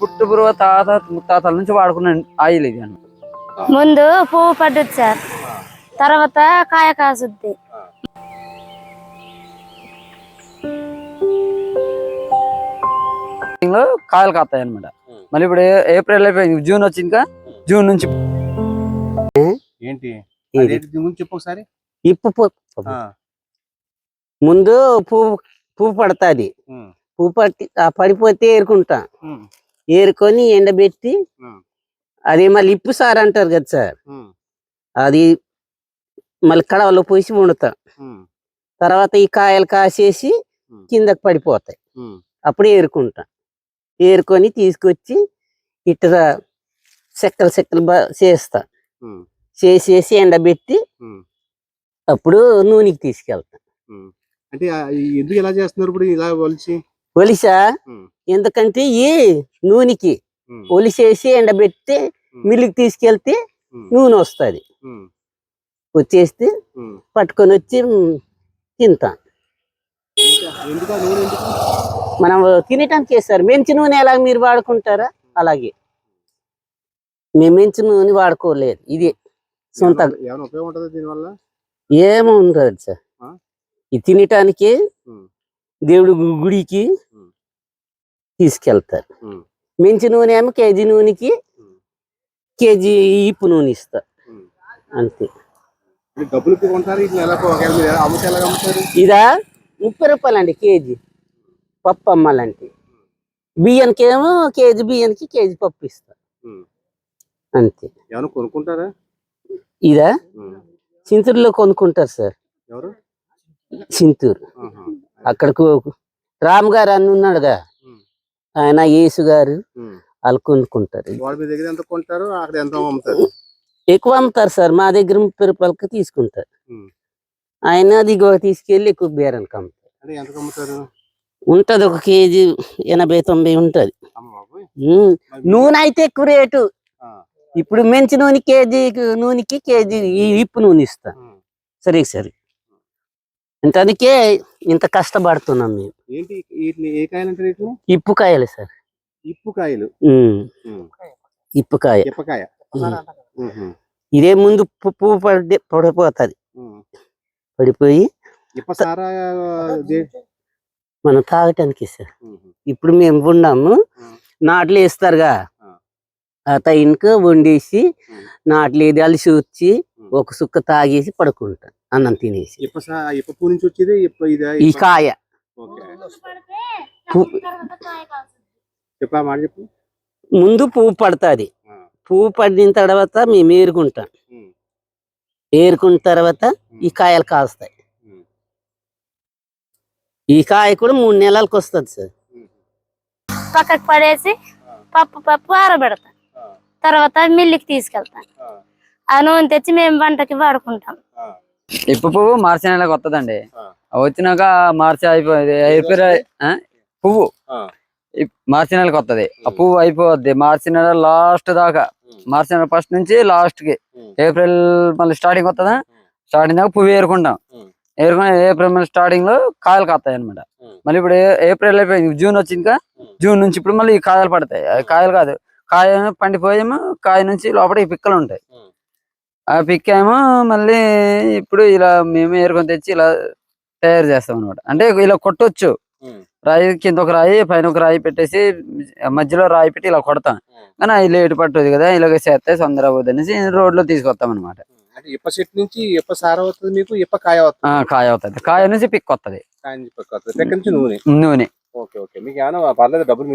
పుట్టు పూర్వ తాత ముత్తాతల నుంచి వాడుకున్న ఆయిల్ ఇది అన్నమాట. ముందు పువ్వు పడ్డది సార్. తర్వాత కాయ కాసుద్ది కాయలు కాస్తాయి అనమాట మళ్ళీ ఇప్పుడు ఏప్రిల్ అయిపోయింది జూన్ వచ్చింది ఇంకా జూన్ నుంచి ఏంటి? ఇప్పు ముందు పువ్వు పువ్వు పడుతుంది. పువ్వు పట్టి పడిపోతే ఏరుకుంటాం. ఏరుకొని ఎండబెట్టి అది మళ్ళీ ఇప్పు సార్ అంటారు కదా సార్. అది మళ్ళీ కడవలో పోసి వండుతాం. తర్వాత ఈ కాయలు కాసేసి. కిందకి పడిపోతాయి. అప్పుడు ఏరుకుంటాం. ఏరుకొని తీసుకొచ్చి ఇట్లా చెక్కలు చెక్కలు చేస్తా. చేసేసి ఎండబెట్టి అప్పుడు నూనెకి తీసుకెళ్తాం. అంటే ఎందుకు ఇలా చేస్తున్నారు ఇప్పుడు ఇలా ఒలిసా? ఉమ్, ఎందుకంటే ఈ నూనెకి ఒలిసేసి ఎండబెట్టి మిల్లుకి తీసుకెళ్తే నూనె వస్తుంది. వచ్చేస్తే. పట్టుకొని వచ్చి తింటాం. మనం తినటానికి వేస్తారు మెంచి నూనె ఎలా మీరు వాడుకుంటారా? అలాగే. మేము మెంచి నూనె వాడుకోలేదు. ఇది సొంత ఏముండదు సార్? ఇది తినటానికి దేవుడి గుడికి. తీసుకెళ్తారు. మెంచి నూనె ఏమో కేజీ నూనెకి కేజీ ఇప్పు నూనె ఇస్తారు. అంతే. ఇది? ముప్పై రూపాయలండి కేజీ. పప్పు అమ్మాలంటే. బియ్యానికి ఏమో కేజీ బియ్యానికి కేజీ పప్పు ఇస్తారు. అంతే. కొనుక్కుంటారా? ఇదా. చింతూరులో కొనుక్కుంటారు సార్. చింతూరు. అక్కడికి రామ్ గారు అని ఉన్నాడుగా. ఆయన యేసు గారు. వాళ్ళు కొనుక్కుంటారు. వాళ్ళ మీ దగ్గర ఎంత కొంటారు? అక్కడ ఎంత అమ్ముతారు? ఎక్కువ అమ్ముతారు సార్. మా దగ్గర ముప్పై రూపాయలకి తీసుకుంటారు. ఆయన దిగో తీసుకెళ్ళి ఎక్కువ బేరానికి అమ్ముతారు. అంటే ఉంటది ఒక కేజీ ఎనభై తొంభై ఉంటది. నూనె అయితే ఎక్కువ రేటు. ఇప్పుడు మెంచి నూనె కేజీ నూనెకి కేజీ ఈ ఇప్పు నూనె ఇస్తా. సరే సరే. ఇంత అందుకే ఇంత కష్టపడుతున్నాం మేము. ఏంటి ఏ కాయలు ఇప్పు కాయలు సార్. ఇప్పు కాయలు. ఇప్పకాయ. ఇదే ముందు పువ్వు పడి పడిపోతుంది. పడిపోయి మనం తాగటానికి సార్. ఇప్పుడు మేము ఉన్నాము. నాట్లు వేస్తారుగా. ఆ. టైంకి వండేసి. నాట్లు ఏది అలిసి వచ్చి. ఒక సుక్క తాగేసి పడుకుంటాం. అన్నం తినేసి ఈ కాయ ముందు పువ్వు పడుతుంది. పువ్వు పడిన తర్వాత మేము ఏరుకుంటాం. ఏరుకున్న తర్వాత ఈ కాయలు కాస్తాయి. ఈ కాయ కూడా మూడు నెలలకు వస్తుంది సార్. పక్కకు పడేసి పప్పు పప్పు ఆరబెడతాం. తర్వాత మిల్లుకి తీసుకెళ్తాం ఆ. నూనె తెచ్చి మేము వంటకి వాడుకుంటాం. ఇప్పు పువ్వు మార్చి నెలకు వస్తుందండి ఆ. వచ్చినాక మార్చి అయిపోయింది ఏప్రిల్? పువ్వు మార్చి నెలకు వస్తుంది ఆ. పువ్వు అయిపోద్ది మార్చి నెల లాస్ట్ దాకా. మార్చి నెల ఫస్ట్ నుంచి లాస్ట్కి. ఏప్రిల్ మళ్ళీ స్టార్టింగ్ వస్తుందా. స్టార్టింగ్ దాకా పువ్వు ఏరుకుంటాం. ఏరుకుని ఏప్రిల్ మళ్ళీ స్టార్టింగ్లో కాయలు కాస్తాయి అనమాట. మళ్ళీ ఇప్పుడు ఏప్రిల్ అయిపోయింది జూన్ ఇంకా ఉమ్. జూన్ నుంచి ఇప్పుడు మళ్ళీ కాయలు పడతాయి కాయలు కాదు కాయ పండిపోయేమో కాయ నుంచి లోపల ఈ పిక్కలు ఉంటాయి. ఆ పిక్క ఏమో మళ్ళీ ఇప్పుడు ఇలా మేము ఏరుకొని తెచ్చి ఇలా తయారు చేస్తాం అనమాట అంటే ఇలా కొట్టొచ్చు. రాయి కింద ఒక రాయి పైన ఒక రాయి పెట్టేసి మధ్యలో రాయి పెట్టి ఇలా కొడతాం. కానీ అది లేటు పట్టుది కదా ఇలాగ చేస్తే తొందర అవుతుంది అనేసి రోడ్లో తీసుకొస్తాం అనమాట ఇప్ప చెట్టు నుంచి ఇప్ప సారా వస్తుంది మీకు ఇప్ప కాయ వస్తుంది కాయ అవుతుంది. కాయ నుంచి పిక్ వస్తుంది నూనె. నూనె. Okay okay. మీకు ఏమైనా పర్లేదు? డబ్బులు